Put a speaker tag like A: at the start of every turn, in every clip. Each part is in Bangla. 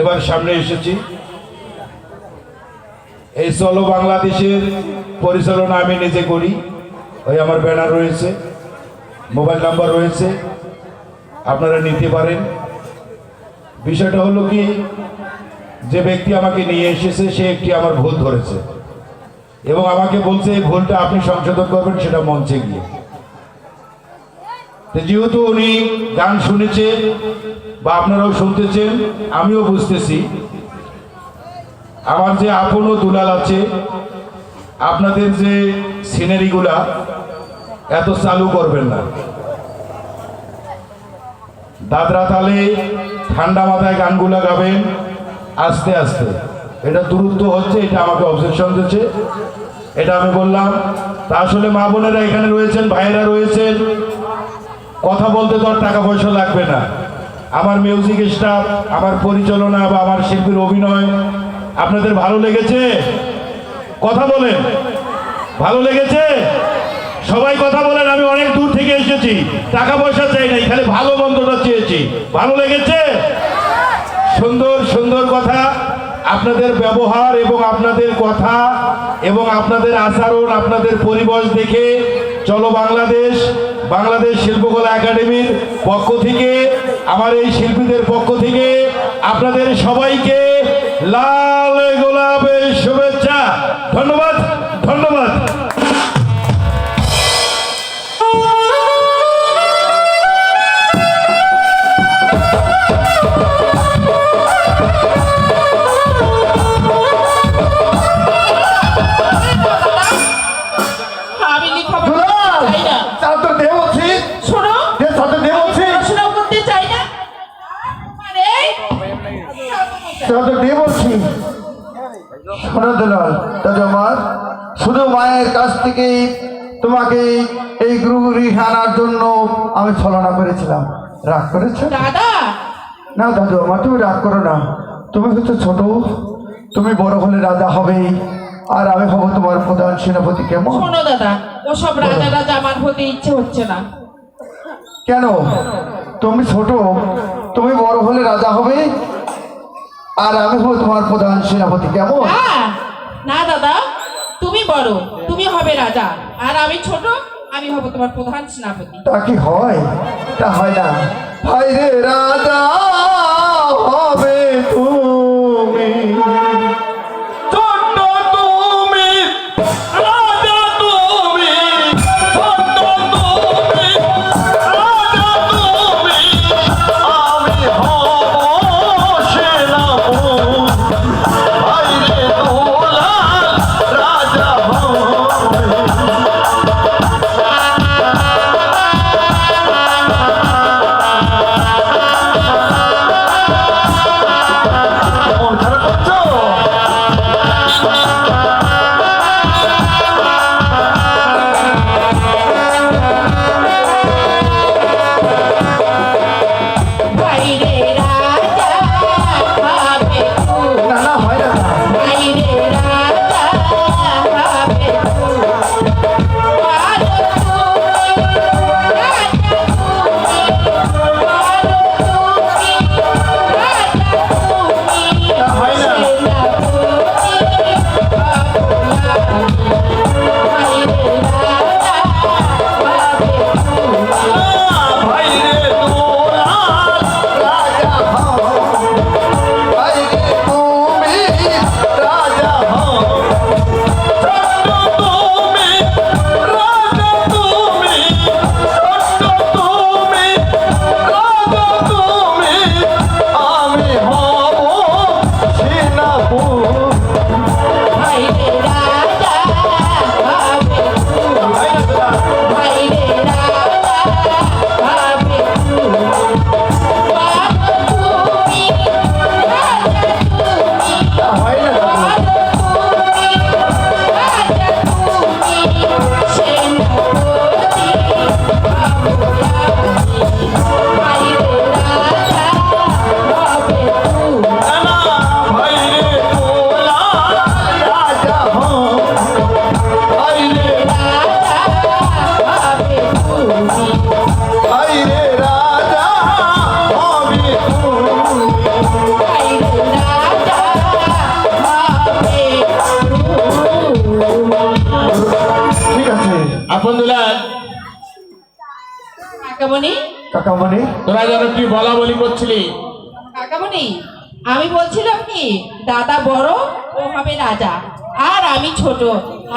A: এবার সামনে এসেছি। এই চলো বাংলাদেশের পরিচালনা আমি নিজে করি। ওই আমার ব্যানার রয়েছে, মোবাইল নাম্বার রয়েছে, আপনারা নিতে পারেন। বিষয়টা হলো কি, যে ব্যক্তি আমাকে নিয়ে এসেছে, সে একটি আমার ভুল ধরেছে। এবং আমাকে বলছে, এই ভুলটা আপনি সংশোধন করবেন, সেটা মঞ্চে গিয়ে। যেহেতু উনি গান শুনেছে বা আপনারাও শুনতেছেন, আমিও বুঝতেছি। আমার যে আপন দুলাল আছে, আপনাদের যে সিনারিগুলা, এত চালু করবেন না। দাদরা তালে ঠান্ডা মাথায় গানগুলা গাবেন, আস্তে আস্তে। এটা দূরত্ব হচ্ছে, এটা আমাকে অবজেকশন দিচ্ছে। এটা আমি বললাম, তা আসলে মা বোনেরা এখানে রয়েছেন, ভাইয়েরা রয়েছেন কথা বলতে তো টাকা পয়সা লাগবে না। আমার মিউজিক স্টাফ আমার পরিচালনা বা আমার শিল্পীর অভিনয়, আপনাদের ভালো লেগেছে? কথা বলেন। ভালো লেগেছে? সবাই কথা বলেন, আমি অনেক দূর থেকে এসেছি। টাকা পয়সা চাই নাই, খালি ভালো মন্দটা চেয়েছি। ভালো লেগেছে? সুন্দর সুন্দর কথা। আপনাদের ব্যবহার এবং আপনাদের কথা এবং আপনাদের আচরণ, আপনাদের পরিবেশ দেখে চলো বাংলাদেশ বাংলাদেশ শিল্পকলা একাডেমির পক্ষ থেকে, আমার এই শিল্পীদের পক্ষ থেকে আপনাদের সবাইকে লাল গোলাপের শুভেচ্ছা। ধন্যবাদ ধন্যবাদ।
B: তোমাকে এই গুরুগুরি আনার জন্য আমি ছলনা করেছিলাম। রাগ করেছ?
C: দাদা!
B: না দাদু আমার তুমি রাগ করো না। তুমি হচ্ছে ছোট তুমি বড় হলে রাজা হবে আর আমি হব তোমার প্রধান সেনাপতি কেমন?
C: শোনো দাদা ওসব রাজা রাজা আমার হতে ইচ্ছে হচ্ছে না।
B: কেন? তুমি ছোট তুমি বড় হলে রাজা হবে আর আমি হব তোমার প্রধান সেনাপতি কেমন?
C: না দাদা বড় তুমি হবে রাজা, আর আমি ছোট, আমি হব তোমার প্রধান সেনাপতি।
B: তা কি হয়? তা হয় না। ভাই রে রাজা হবে তুমি। আপন দুলাল কাকামণি?
D: বলা বলি করছিলি।
C: কাকামণি আমি বলছিলাম কি দাদা বড় ও হবে রাজা আর আমি ছোট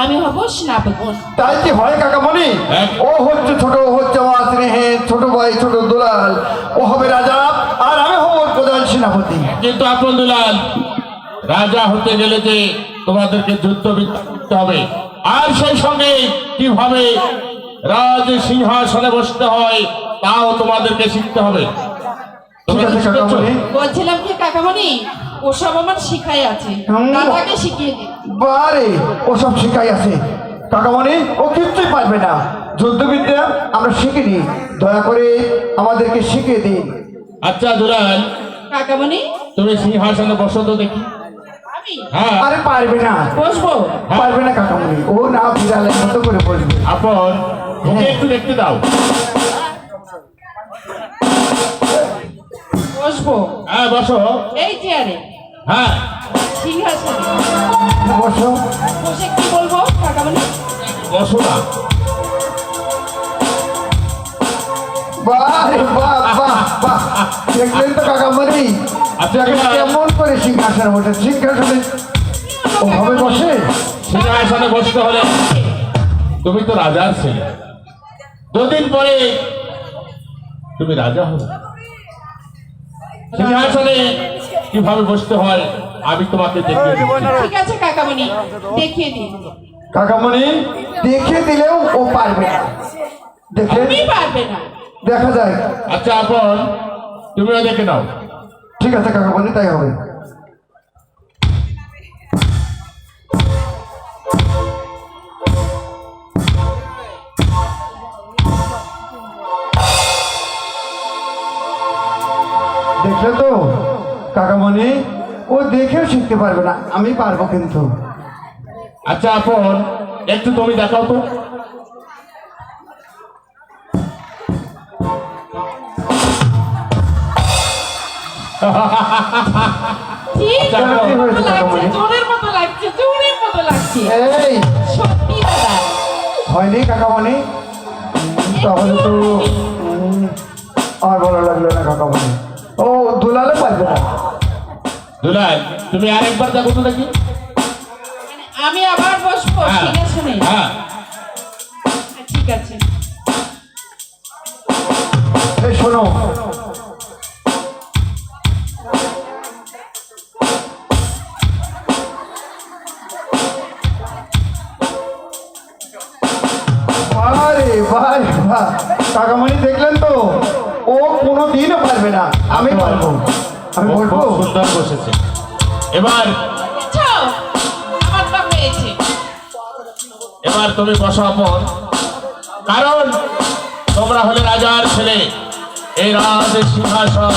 C: আমি হব সেনাপতি।
B: তাই কি হয় কাকামণি?
D: হ্যাঁ।
B: ও হচ্ছে ছোট ও হচ্ছে আমার স্নেহে ছোট ভাই ছোট দুলাল ও হবে রাজা আর আমি হব প্রধান সেনাপতি।
D: কিন্তু আপন দুলাল রাজা হতে গেলে যে তোমাদেরকে যুদ্ধ বিদ্যা হবে আর সেই সঙ্গে কীভাবে রাজ সিংহাসনে বসতে হয় তাও তোমাদেরকে শিখতে হবে।
C: বলছিলাম কি কাকামণি ওসব আমার শিখাই আছে।
B: হুম।
C: দাদাকে শিখিয়ে দিই
B: বারে ও সব শিখাই আছে। কাকামণি ও কিচ্ছুই পারবে না। যুদ্ধবিদ্যা আমরা শিখিনি দয়া করে আমাদেরকে শিখিয়ে দিন।
D: আচ্ছা দুলাল
C: কাকামণি?
D: তুমি সিংহাসনে বসো তো দেখি।
B: আরে পারবে না।
C: বসবো?
B: পারবে না কাকামণি ও না বিড়ালের মতো করে বলবে
D: আপন ওকে একটু দেখতে দাও।
C: বসবো?
D: হ্যাঁ বসো।
C: এই চেয়ারে।
D: হ্যাঁ।
C: সিংহাসনে
B: বসো।
C: বসে কি বলব কাকামণি
D: বসো না।
B: বাহ বাহ বাহ বাহ। দেখলেন তো কাকামণি
D: আচ্ছা,
B: দেখেন
D: এবার-
B: কেমন করে সিংহাসনে বসে সিংহাসনে ও বসে?
D: সিংহাসনে বসতে হলে তুমি তো রাজার ছেলে। দুদিন পরে তুমি রাজা হবে সিংহাসনে কীভাবে বসতে হয় আমি তোমাকে দেখিয়ে দিচ্ছি।
C: ঠিক আছে কাকামণি দেখিয়ে দিন।
B: কাকামণি দেখে দিলেও ও পারবে না। দেখে
C: পারবে না।
B: দেখা যায়।
D: আচ্ছা আপন তুমিও দেখে নাও।
B: ঠিক আছে কাকামণি তাই হবে। দেখলে তো, কাকামণি, ও দেখেও শিখতে পারবে না, আমি পারব কিন্তু।
D: আচ্ছা আপন, একটু তুমি দেখাও তো।
B: হয়নি কাকামণি তাহলে তো আর ভালো লাগল না কাকামণি ও দুলালে পারবে না।
D: দুলাল তুমি আরেকবার দেখো তো দেখি।
C: মানে আমি আবার বসবো
D: হ্যাঁ
C: সিংহাসনে
D: হ্যাঁ
C: ঠিক আছে।
B: এই শোনো ভাই বাহ কাকামণি দেখলেন তো? ও কোনো দিনও পারবে না। আমি পারব। আমি বলব
D: সুন্দর বসেছে। এবার এবার তুমি বসো আপন। কারণ তোমরা হলে রাজার ছেলে। এই রাজ সিংহাসন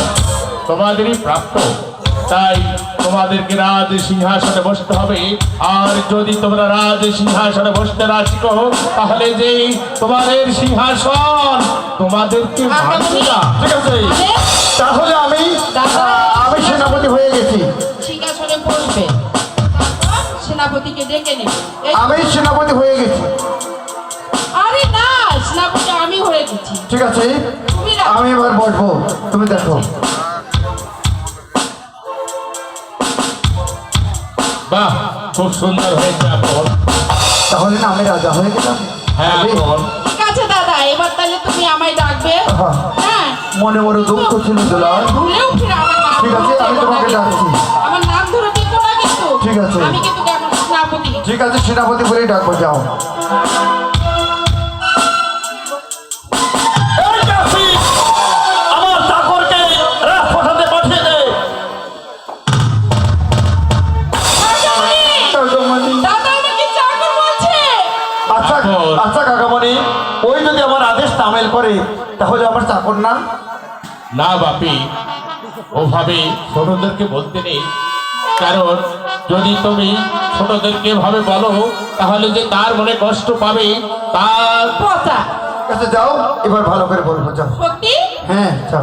D: তোমাদেরই প্রাপ্ত তাই তোমাদেরকে রাজ সিংহাসনে বসতে হবে। আর যদি তোমরা রাজ সিংহাসনে বসতে শিখো তাহলে যে তোমাদের সিংহাসন তোমাদেরকে না।
B: ঠিক আছে? তাহলে আমি আমি সেনাপতি হয়ে গেছি।
C: সিংহাসনে বসবে। সেনাপতিকে ডেকে নেবে।
B: আমি সেনাপতি হয়ে গেছি।
C: আরে না সেনাপতি আমি হয়ে গেছি।
B: ঠিক আছে? আমি এবার বসবো। তুমি দেখো।
D: বাহ খুব সুন্দর হয়েছে আপন
B: তাহলে না আমি রাজা হয়ে গেলাম।
D: হ্যাঁ আপন
C: ঠিক আছে দাদা এবার তাহলে তুমি আমায় ডাকবে।
B: হ্যাঁ। মনে মনে দুঃখ ছিল দুলাল।
C: ভুলেও ফিরে আমার
B: ঠিক আছে, আমি তোমাকে ডাকছি।
C: আমার নাম ধরে ডেকো না কিন্তু?
B: ঠিক আছে।
C: আমি কিন্তু সেনাপতি।
B: ঠিক আছে সেনাপতি বলেই ডাকবো যাও। তাহলে আমার চাকর না?
D: না বাপি ওভাবে ছোটদেরকে বলতে নেই। কারণ যদি তুমি ছোটদেরকে ভাবে বলো তাহলে যে তার মনে কষ্ট পাবে তার
B: আচ্ছা যাও এবার ভালো করে বলব যাও। হ্যাঁ যাও।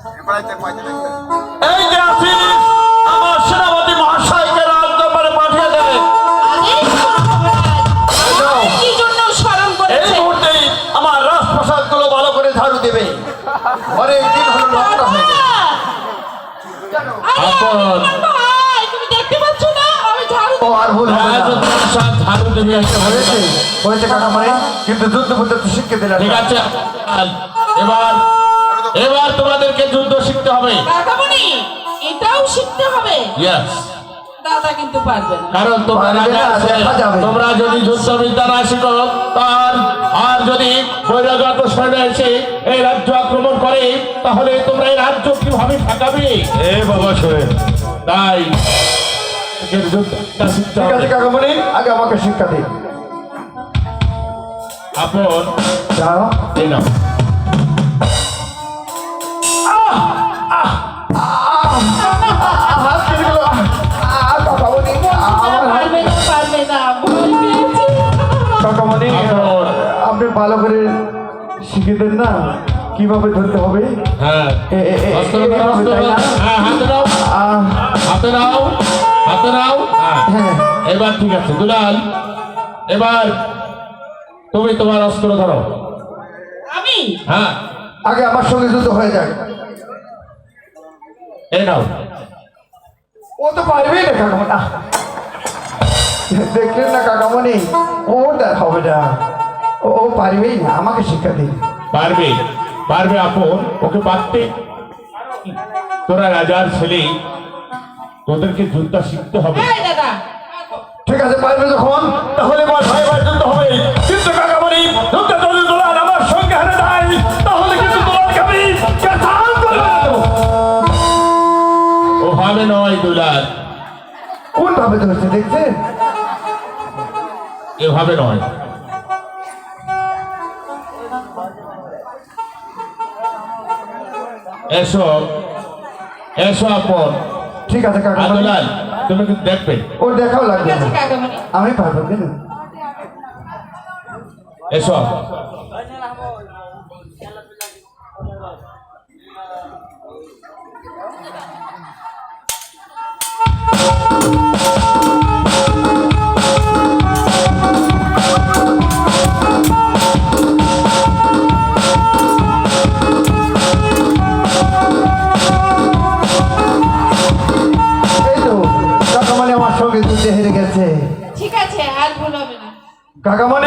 B: এই যে আছিস আমার সেনাপতি মহাশয়কে রাজদরবারে পাঠিয়ে দে
C: আরে মহারাজ, আমাকে কি জন্য স্মরণ
D: এই মুহূর্তেই
B: আমার রাজপ্রসাদগুলো ভালো করে ঝাড়ু দেবে। অনেক দিন হলো নষ্ট হয়ে গেছে
C: আরে,
D: আপন।
C: আমার ভাই, তুমি দেখতে পাচ্ছ না? আমি ঝাড়ু
B: ও আর ভুল হবে না।
D: রাজপ্রসাদ ঝাড়ু দেবে একটা
B: হয়েছে। হয়েছে কাকামণি কিন্তু যুদ্ধ বুদ্ধ শিখতে দিলেন
D: ঠিক আছে। এবার এবার তোমাদেরকে যুদ্ধ শিখতে হবে।
C: কাকামণি এটাও শিখতে হবে।
D: ইয়েস
C: দাদা কিন্তু পারবেন
D: কারণ তোমরা যদি যুদ্ধ না শিখো তার আর যদি বৈরাগত সৈন্য এসে এই রাজ্য আক্রমণ করে তাহলে তোমরা এই রাজ্য কীভাবে ঠেকাবে?
A: এ বাবা
D: তাই এর যুদ্ধটা
B: ঠিক আছে কাকামণি আগে আমাকে শিক্ষা দিন
D: আপন
B: শিখে দেন না কীভাবে ধরতে হবে?
D: হ্যাঁ।
B: এ- এ- এ-
D: অস্ত্র
B: এভাবে
D: নাও, অস্ত্র
B: তাই না?
D: নাও। হ্যাঁ হাতে নাও হাতে নাও হাতে নাও হ্যাঁ।
B: হ্যাঁ
D: এবার ঠিক আছে দুলাল এবার তুমি তোমার অস্ত্র ধরো।
C: আমি?
D: হ্যাঁ।
B: আগে আমার সঙ্গে যুদ্ধ হয়ে যায়
D: এই নাও।
B: ও তো পারবেই না কাকামণি আহ। দেখলেন না কাকামণি ও দেখ হবে না। ও ও পারবেই না আমাকে শিক্ষা দিন।
D: পারবে পারবে আপন ওকে পারতে। তোরা রাজার ছেলে তোদেরকে যুদ্ধ শিখতে হবে।
C: দাদা।
B: ঠিক আছে পারবে যখন
D: তাহলে আমার ভাই ভাই যুদ্ধ হবে। কিন্তু কাকামণি যুদ্ধ যদি দোলাল আমার সঙ্গে হারে যায় তাহলে কিন্তু দোলালকে আমি কেসাল করে দেবো। ও ভাবে নয় দুলাল।
B: কোন ভাবে ধরছে দেখছেন?
D: এভাবে নয়। এসো। এসো আপন।
B: ঠিক আছে কাকা।
D: আদলাল তুমি কিন্তু দেখবে।
B: ও দেখাও লাগবে। আমি পারব কেন
D: এসো।
B: কাকামণি আমার সঙ্গে